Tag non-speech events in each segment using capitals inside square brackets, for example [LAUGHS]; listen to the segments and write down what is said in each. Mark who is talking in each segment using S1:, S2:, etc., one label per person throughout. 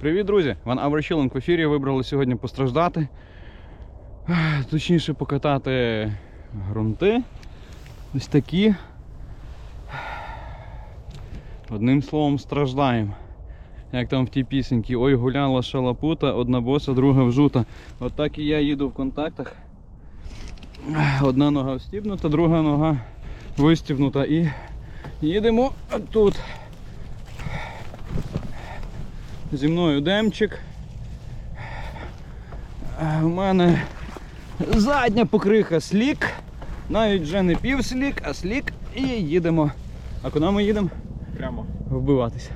S1: Привіт, друзі! Ван Аврочіленк в ефірі. Вибрали сьогодні постраждати. Точніше покатати ґрунти. Ось такі. Одним словом, страждаємо. Як там в тій пісеньці. Ой, гуляла шалапута, одна боса, друга вжута. От так і я їду в контактах. Одна нога встібнута, друга нога вистібнута. І їдемо тут. Зі мною демчик. У мене задня покриха слік. Навіть вже не пів слік, а слік. І їдемо. А куди ми їдемо?
S2: Прямо.
S1: Вбиватися.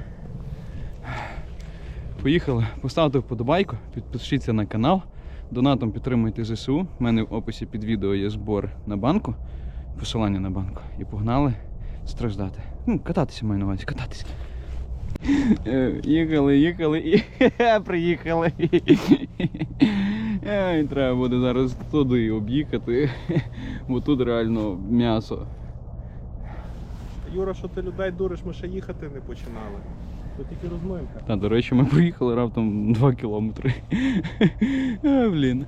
S1: Поїхали. Поставте вподобайку, підпишіться на канал. Донатом підтримуйте ЗСУ. У мене в описі під відео є збор на банку. Посилання на банку. І погнали страждати. Ну, кататися маю на увазі, кататися. Їхали, їхали і [LAUGHS] приїхали. Ей, Треба буде зараз туди об'їхати, бо тут реально м'ясо.
S2: Юра, що ти людей дуриш, ми ще їхати не починали. Тут тільки розминка.
S1: Та, до речі, ми проїхали раптом 2 кілометри. Блін.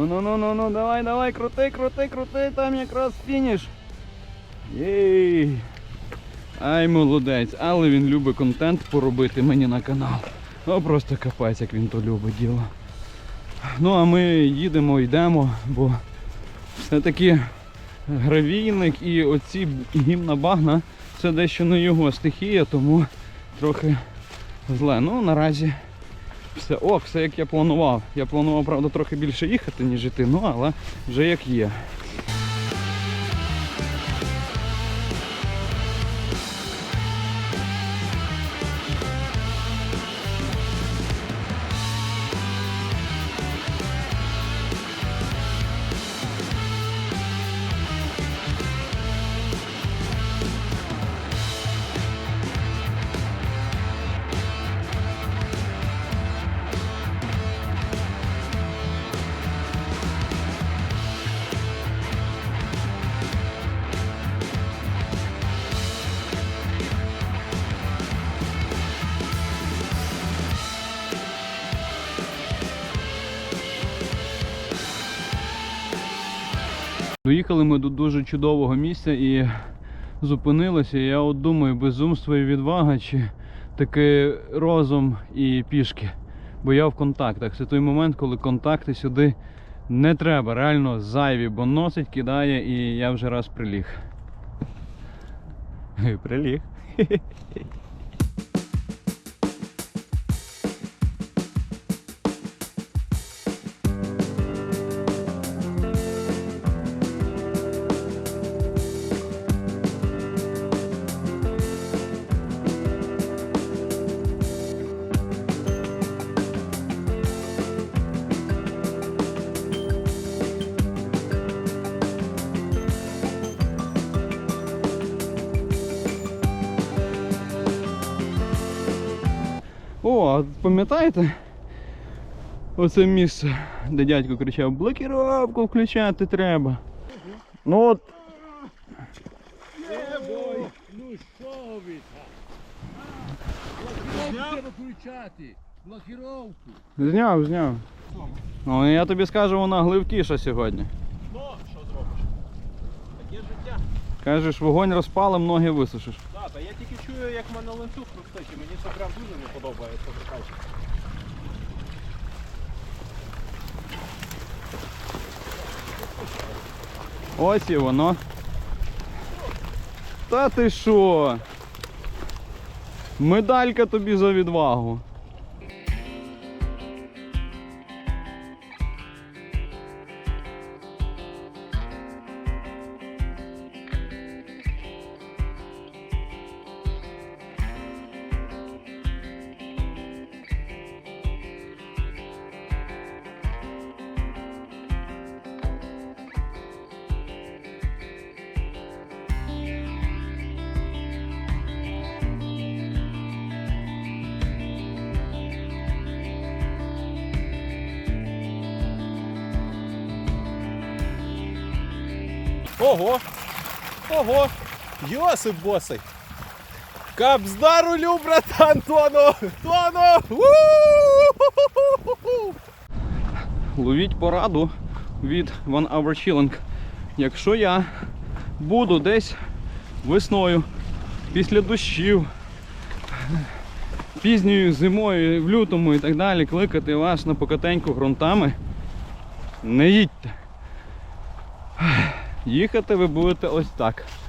S1: Ну ну ну ну ну давай, давай, крути, крути, крути, там якраз фініш. Єй. Ай, молодець, але він любить контент поробити мені на канал. Ну просто капець, як він то любить діло. Ну а ми їдемо, йдемо, бо все-таки гравійник і оці гімна багна це дещо не його стихія, тому трохи зле. Ну наразі все о, все як я планував. Я планував, правда, трохи більше їхати, ніж іти, ну але вже як є. Доїхали ми до дуже чудового місця і зупинилися. Я от думаю, безумство і відвага, чи таки розум і пішки. Бо я в контактах. Це той момент, коли контакти сюди не треба. Реально зайві, бо носить, кидає і я вже раз приліг. Приліг. [LAUGHS] Пам'ятаєте? Оце місце, де дядько кричав, блокіровку включати треба. Ну от.
S3: Ну що ви там? Включати. Блокировку.
S1: Зняв, зняв. Ну, я тобі скажу, вона гливкіша сьогодні.
S2: Ну, що зробиш? Таке життя.
S1: Кажеш, вогонь розпалим, ноги висушиш.
S2: Так, я тільки чую, як в мене ланцюг хрустить, і мені це прям дуже не подобається прикачка.
S1: Ось і воно. Та ти що? Медалька тобі за відвагу.
S2: Ого! Ого! Йосип босий! Капзда рулю, братан, тону! Тону!
S1: Ловіть пораду від One Hour Chilling. Якщо я буду десь весною, після дощів, пізньою зимою, в лютому і так далі, кликати вас на покатеньку ґрунтами, не їдьте. Їхати ви будете ось так.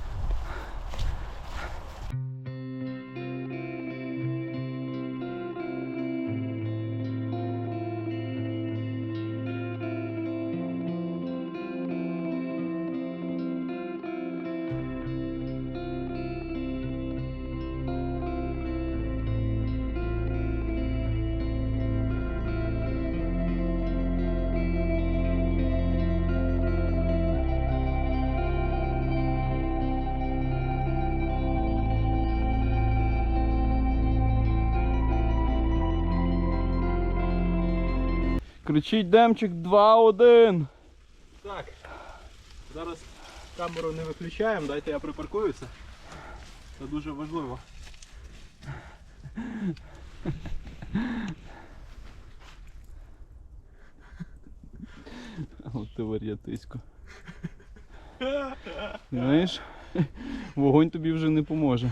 S1: Кричить Демчик 2-1.
S2: Так. Зараз камеру не виключаємо, дайте я припаркуюся. Це дуже важливо. [LAUGHS]
S1: От ти вар'ятисько. Знаєш, вогонь тобі вже не поможе.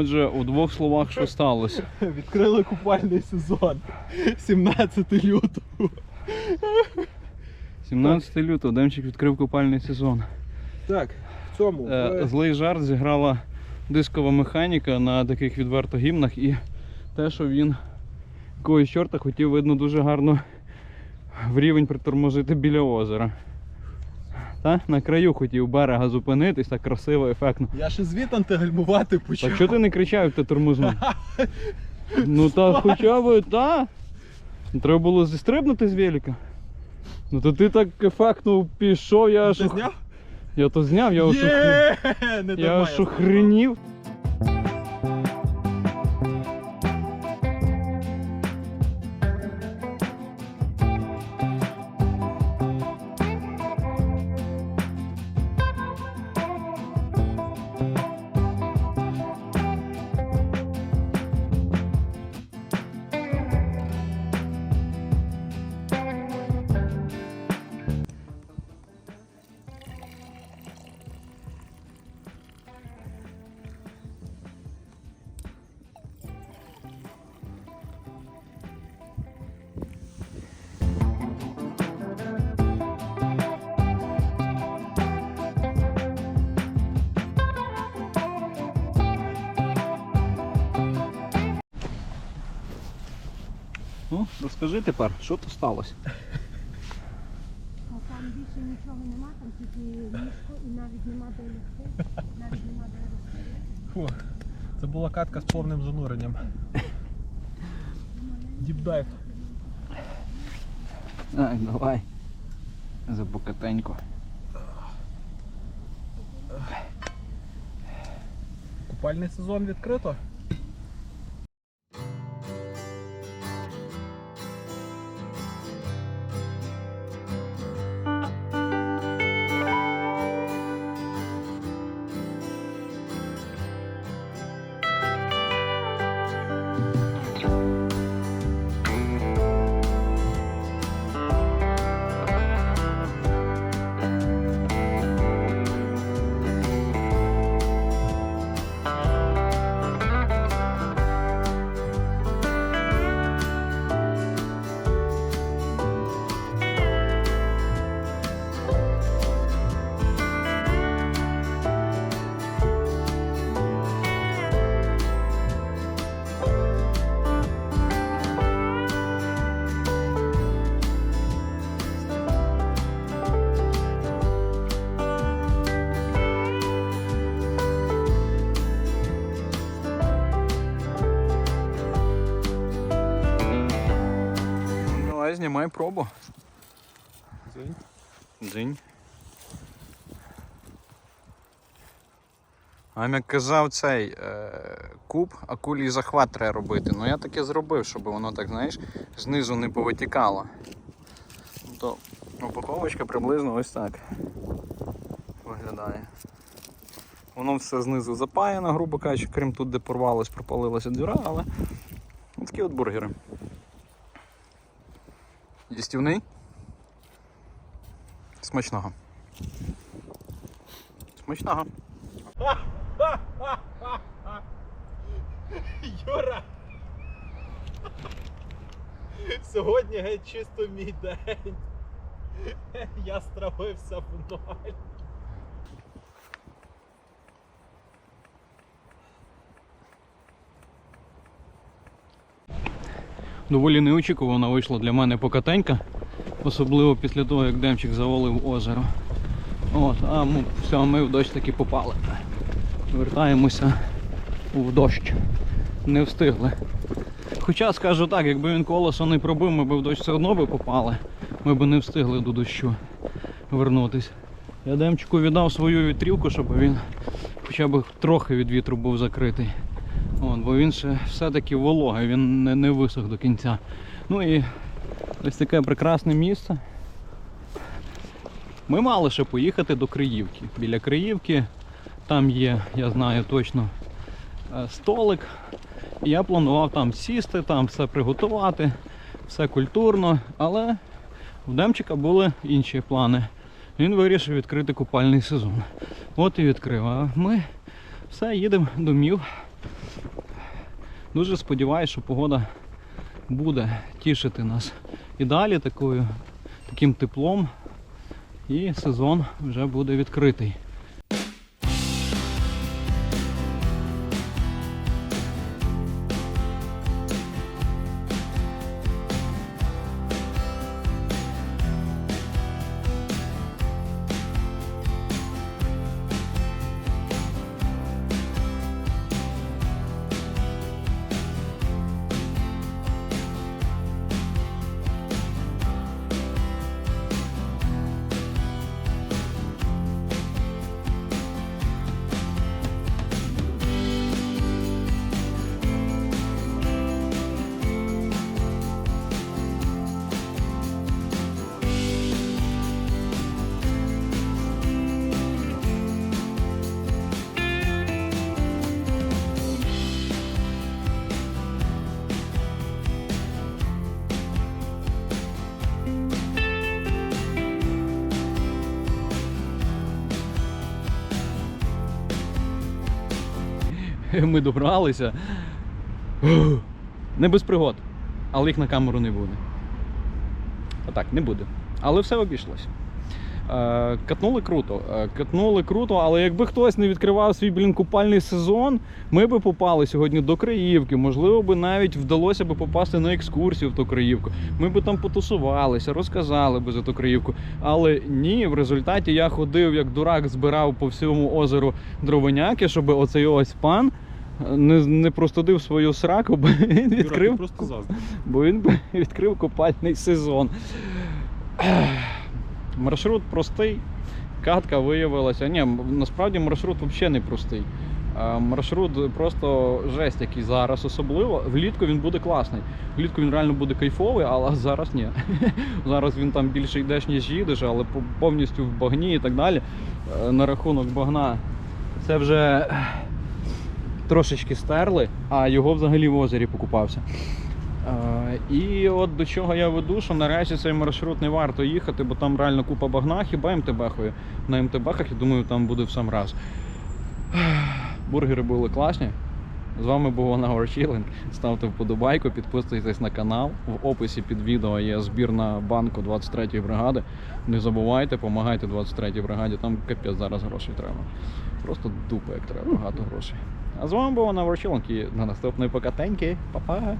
S1: Отже, у двох словах, що сталося. [LAUGHS]
S2: Відкрили купальний сезон. 17 лютого.
S1: 17 лютого Демчик відкрив купальний сезон.
S2: Так, в цьому.
S1: Е, Злий жарт зіграла дискова механіка на таких відверто гімнах і те, що він якогось чорта хотів, видно, дуже гарно в рівень притормозити біля озера. Та? На краю хотів берега зупинитись, так красиво, ефектно.
S2: Я ще звітом гальмувати почав.
S1: Так чого ти не кричав, як ти тормознув? [LAUGHS] Ну та хоча б, та. Треба було зістрибнути з велика. Ну то ти так ефектно пішов, я аж
S2: Ти зняв?
S1: Я то зняв, я аж охренів. Ну, розкажи тепер, що то сталося?
S4: А там більше нічого нема, там тільки ліжко і навіть нема де лягти, навіть нема де.
S2: Фу, Це була катка з повним зануренням. Діпдайв.
S1: Так, давай. За покатенько.
S2: Купальний сезон відкрито.
S1: Знімай пробу.
S2: Дзинь.
S1: Дзинь. Вам як казав цей е, куб, акулій захват треба робити. Ну я таке зробив, щоб воно так, знаєш, знизу не повитікало. То упаковочка приблизно ось так виглядає. Воно все знизу запаяно, грубо кажучи, крім тут, де порвалось, пропалилася діра, але такі от бургери. Їстівний? Смачного. Смачного.
S2: Юра! Сьогодні геть чисто мій день. Я стравився в ноль.
S1: Доволі неочікувано вийшла для мене покатенька, особливо після того, як Демчик завалив озеро. От, а ми, все, ми в дощ таки попали. Вертаємося в дощ. Не встигли. Хоча скажу так, якби він колесо не пробив, ми б в дощ все одно би попали. Ми б не встигли до дощу вернутись. Я Демчику віддав свою вітрівку, щоб він хоча б трохи від вітру був закритий. От, бо він ще все-таки вологий, він не, не висох до кінця. Ну і ось таке прекрасне місце. Ми мали ще поїхати до Криївки. Біля Криївки там є, я знаю точно, е, столик. Я планував там сісти, там все приготувати, все культурно, але в Демчика були інші плани. Він вирішив відкрити купальний сезон. От і відкрив. А ми все їдемо домів. Дуже сподіваюся, що погода буде тішити нас і далі такою, таким теплом, і сезон вже буде відкритий. Ми добралися. Не без пригод, але їх на камеру не буде. Отак, не буде. Але все обійшлося. Е, Катнули круто. Е, Катнули круто, але якби хтось не відкривав свій блін купальний сезон, ми би попали сьогодні до Краївки. Можливо, би навіть вдалося би попасти на екскурсію в ту Краївку. Ми би там потусувалися, розказали би за ту Краївку. Але ні, в результаті я ходив як дурак, збирав по всьому озеру дровиняки, щоб оцей ось пан. Не, не простудив свою сраку, бо він відкрив
S2: просто
S1: бо він [LAUGHS] відкрив купальний сезон. Маршрут простий. Катка виявилася. Ні, насправді маршрут взагалі не простий. Маршрут просто жесть, який зараз особливо. Влітку він буде класний. Влітку він реально буде кайфовий, але зараз ні. [LAUGHS] Зараз він там більше йдеш, ніж їдеш, але повністю в багні і так далі. Е, На рахунок багна це вже трошечки стерли, а його взагалі в озері покупався. Е, І от до чого я веду, що наразі цей маршрут не варто їхати, бо там реально купа багна, хіба МТБ-хою. На МТБ-хах, я думаю, там буде в сам раз. [SIGHS] Бургери були класні. З вами був One Hour Ставте вподобайку, підписуйтесь на канал. В описі під відео є збір на банку 23-ї бригади. Не забувайте, допомагайте 23-й бригаді, там капець зараз грошей треба. Просто дупа як треба, багато грошей. А з вами був One Hour Chilling на наступної покатеньки. Па-па!